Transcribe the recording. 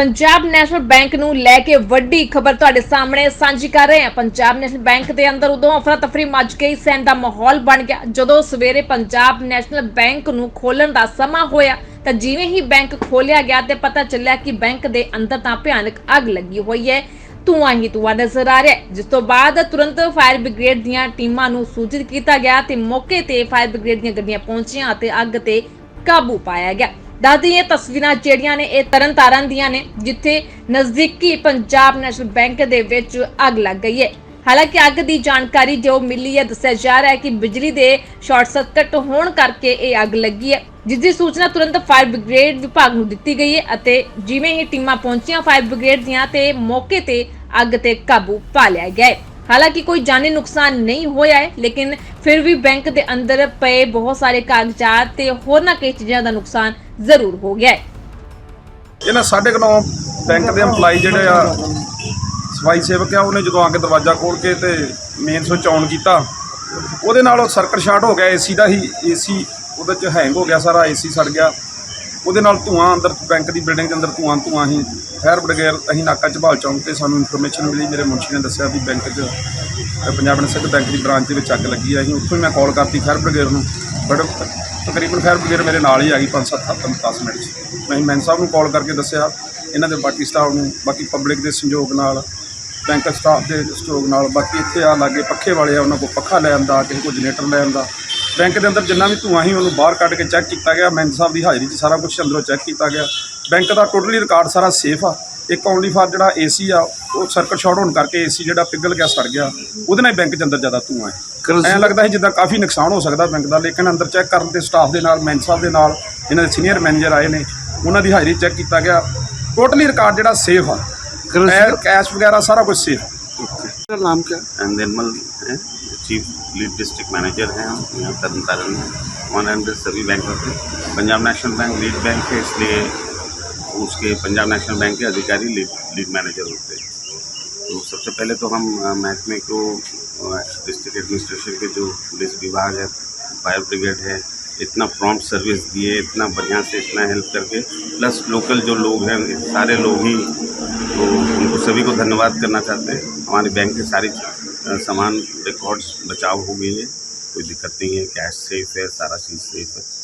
Punjab national bank ਨੂੰ ਲੈ ਕੇ ਵੱਡੀ ਖਬਰ ਤੁਹਾਡੇ ਸਾਹਮਣੇ ਸਾਂਝੀ ਕਰ ਰਹੇ ਹਾਂ। ਪੰਜਾਬ ਨੈਸ਼ਨਲ ਬੈਂਕ ਦੇ ਅੰਦਰ ਉਦੋਂ ਅਫਰਾ ਤਫਰੀ ਮਚ ਗਈ ਸੈਨ ਦਾ ਮਾਹੌਲ ਬਣ ਗਿਆ। ਜਦੋਂ ਸਵੇਰੇ ਪੰਜਾਬ ਨੈਸ਼ਨਲ ਬੈਂਕ ਨੂੰ ਖੋਲਣ ਦਾ ਸਮਾਂ ਹੋਇਆ, ਤਾਂ ਜਿਵੇਂ ਹੀ ਬੈਂਕ ਖੋਲਿਆ ਗਿਆ ਤੇ ਪਤਾ ਚੱਲਿਆ ਕਿ ਬੈਂਕ ਦੇ ਅੰਦਰ ਤਾਂ ਭਿਆਨਕ ਅੱਗ ਲੱਗੀ ਹੋਈ ਹੈ। ਧੂੰਆਂ ਹੀ ਧੂੰਆਂ ਨਜ਼ਰ ਆ ਰਿਹਾ ਜਿਸ ਤੋਂ ਬਾਅਦ ਤੁਰੰਤ ਫਾਇਰ ਬ੍ਰਿਗੇਡ ਦੀਆਂ ਟੀਮਾਂ ਨੂੰ ਸੂਚਿਤ ਕੀਤਾ ਗਿਆ ਤੇ ਮੌਕੇ ਤੇ ਫਾਇਰ ਬ੍ਰਿਗੇਡ ਦੀਆਂ ਗੱਡੀਆਂ ਪਹੁੰਚੀਆਂ ਅਤੇ ਅੱਗ ਤੇ ਕਾਬੂ ਪਾਇਆ ਗਿਆ। ਦੱਸਦੀ ਇਹ ਤਸਵੀਰਾਂ ਜਿਹੜੀਆਂ ਨੇ ਇਹ ਤਰਨ ਤਾਰਨ ਦੀਆਂ ਨੇ, ਜਿੱਥੇ ਨਜ਼ਦੀਕੀ ਪੰਜਾਬ ਨੈਸ਼ਨਲ ਬੈਂਕ ਦੇ ਵਿੱਚ ਅੱਗ ਲੱਗ ਗਈ ਹੈ। ਹਾਲਾਂਕਿ ਅੱਗ ਦੀ ਜਾਣਕਾਰੀ ਜੋ ਮਿਲੀ ਹੈ, ਦੱਸਿਆ ਜਾ ਰਿਹਾ ਹੈ ਕਿ ਬਿਜਲੀ ਦੇ ਸ਼ਾਰਟ ਸਰਕਟ ਹੋਣ ਕਰਕੇ ਇਹ ਅੱਗ ਲੱਗੀ ਹੈ, ਜਿਸ ਦੀ ਸੂਚਨਾ ਤੁਰੰਤ ਫਾਇਰ ਬ੍ਰਿਗੇਡ ਵਿਭਾਗ ਨੂੰ ਦਿੱਤੀ ਗਈ ਹੈ ਅਤੇ ਜਿਵੇਂ ਹੀ ਟੀਮਾਂ ਪਹੁੰਚੀਆਂ ਫਾਇਰ ਬ੍ਰਿਗੇਡ ਦੀਆਂ, ਤੇ ਮੌਕੇ ਤੇ ਅੱਗ ਤੇ ਕਾਬੂ ਪਾ ਲਿਆ ਗਿਆ ਹੈ। ਹਾਲਾਂਕਿ ਕੋਈ ਜਾਨੀ ਨੁਕਸਾਨ ਨਹੀਂ ਹੋਇਆ ਹੈ, ਲੇਕਿਨ ਫਿਰ ਵੀ ਬੈਂਕ ਦੇ ਅੰਦਰ ਪਏ ਬਹੁਤ ਸਾਰੇ ਕਾਗਜ਼ਾਤ ਤੇ ਹੋਰਨਾਂ ਕਈ ਚੀਜ਼ਾਂ ਦਾ ਨੁਕਸਾਨ ਜ਼ਰੂਰ ਹੋ ਗਿਆ ਹੈ। ਇਹਨਾਂ ਸਾਢੇ ਕੁ ਬੈਂਕ ਦੇ EMPLOYE ਜਿਹੜੇ ਆ, ਸਫ਼ਾਈ ਸੇਵਕ ਆ, ਉਹਨੇ ਜਦੋਂ ਆ ਕੇ ਦਰਵਾਜ਼ਾ ਖੋਲ ਕੇ ਤੇ ਮੇਨ ਸੁੱਚ ਆਨ ਕੀਤਾ, ਉਹਦੇ ਨਾਲ ਉਹ ਸਰਕਟ ਸ਼ਾਰਟ ਹੋ ਗਿਆ ਏਸੀ ਦਾ ਹੀ ਏਸੀ ਉਹਦੇ ਚ ਹੈਂਗ ਹੋ ਗਿਆ ਸਾਰਾ ਏਸੀ ਸੜ ਗਿਆ। ਉਹਦੇ ਨਾਲ ਧੂਆਂ ਅੰਦਰ, ਬੈਂਕ ਦੀ ਬਿਲਡਿੰਗ ਦੇ ਅੰਦਰ ਧੂਆਂ ਧੂਆਂ ਹੀ ਫਾਇਰ ਬ੍ਰਿਗੇਡ ਅਸੀਂ ਨਾਕਾ ਝਬਾਲ ਚੌਂਕ ਤੇ ਸਾਨੂੰ ਇਨਫੋਰਮੇਸ਼ਨ ਮਿਲੀ। ਮੇਰੇ ਮੁਨਸ਼ੀ ਨੇ ਦੱਸਿਆ ਵੀ ਬੈਂਕ 'ਚ ਅ, ਪੰਜਾਬ ਨੈਸ਼ਨਲ ਬੈਂਕ ਦੀ ਬ੍ਰਾਂਚ ਦੇ ਵਿੱਚ ਅੱਗ ਲੱਗੀ ਆ। ਅਸੀਂ ਉੱਥੋਂ ਹੀ ਮੈਂ ਕਾਲ ਕਰਤੀ ਫਾਇਰ ਬ੍ਰਿਗੇਡ ਨੂੰ। ਬਟ ਤਕਰੀਬਨ ਫਾਇਰ ਬ੍ਰਿਗੇਡ ਮੇਰੇ ਨਾਲ ਹੀ ਆ ਗਈ 5-7 ਹੱਥ 10 ਮਿੰਟ 'ਚ। ਮੈਂ ਮੈਨ ਸਾਹਿਬ ਨੂੰ ਕਾਲ ਕਰਕੇ ਦੱਸਿਆ। ਇਹਨਾਂ ਦੇ ਬਾਕੀ ਸਟਾਫ ਨੂੰ ਬਾਕੀ ਪਬਲਿਕ ਦੇ ਸੰਯੋਗ ਨਾਲ ਬੈਂਕ ਸਟਾਫ ਦੇ ਸਹਿਯੋਗ ਨਾਲ ਬਾਕੀ ਇੱਥੇ ਆ ਲਾਗੇ ਪੱਖੇ ਵਾਲੇ ਆ ਉਹਨਾਂ ਕੋਲ ਪੱਖਾ ਲੈ ਆਂਦਾ ਕਿਸੇ ਕੋਲ ਜਨਰੇਟਰ ਲੈ ਆਂਦਾ ਬੈਂਕ ਦੇ ਅੰਦਰ ਜਿੰਨਾ ਵੀ ਧੂਆਂ ਸੀ ਉਹਨੂੰ ਬਾਹਰ ਕੱਢ ਕੇ ਚੈੱਕ ਕੀਤਾ ਗਿਆ। ਮੈਨ ਸਾਹਿਬ ਦੀ ਹਾਜ਼ਰੀ 'ਚ ਸਾਰਾ ਕੁਝ ਅੰਦਰੋਂ ਚੈੱਕ ਕੀਤਾ ਗਿਆ। ਬੈਂਕ ਦਾ ਟੋਟਲੀ ਰਿਕਾਰਡ ਸਾਰਾ ਸੇਫ ਆ ਇੱਕ ਓਨਲੀ ਫਾਰ ਜਿਹੜਾ ਏਸੀ ਆ ਉਹ ਸਰਕਟ ਸ਼ਾਰਟ ਹੋਣ ਕਰਕੇ ਏਸੀ ਜਿਹੜਾ ਪਿਘਲ ਗਿਆ ਸੜ ਗਿਆ ਉਹਦੇ ਨਾਲ ਹੀ ਬੈਂਕ ਦੇ ਅੰਦਰ ਜ਼ਿਆਦਾ ਧੂਆਂ ਹੈ ਐਂ ਲੱਗਦਾ ਹੈ ਜਿੱਦਾਂ ਕਾਫੀ ਨੁਕਸਾਨ ਹੋ ਸਕਦਾ ਬੈਂਕ ਦਾ ਲੇਕਿਨ ਅੰਦਰ ਚੈੱਕ ਕਰਨ ਤੇ ਸਟਾਫ ਦੇ ਨਾਲ ਮੈਨ ਸਾਹਿਬ ਦੇ ਨਾਲ ਇਹਨਾਂ ਦੇ ਸੀਨੀਅਰ ਮੈਨੇਜਰ ਆਏ ਨੇ ਉਹਨਾਂ ਦੀ ਹਾਜ਼ਰੀ ਚੈੱਕ ਕੀਤਾ ਗਿਆ ਟੋਟਲੀ ਰਿਕਾਰਡ ਜਿਹੜਾ ਸੇਫ ਆ ਐ ਕੈਸ਼ ਵਗੈਰਾ ਸਾਰਾ ਕੁਝ ਸੇਫ मेरा नाम क्या है? एंड निर्मल हैं चीफ लीड डिस्ट्रिक्ट मैनेजर हैं हम यहाँ तरन तारण में वन हंड्रेड सभी बैंकों के Punjab national bank lead bank है इसलिए उसके पंजाब नेशनल बैंक के अधिकारी लीड लीड मैनेजर होते हैं। तो सबसे पहले तो हम महकमे को डिस्ट्रिक्ट एडमिनिस्ट्रेशन के जो पुलिस विभाग है, फायर ब्रिगेड है, इतना प्रॉम्प्ट सर्विस दिए, इतना बढ़िया से इतना हेल्प करके, प्लस लोकल जो लोग हैं, सारे लोग ही तो उनको सभी को धन्यवाद करना चाहते हैं। हमारे बैंक के सारी सामान रिकॉर्ड्स बचाव हो गई है, कोई दिक्कत नहीं है कैश सेफ़ है, सारा चीज़ सेफ़ है।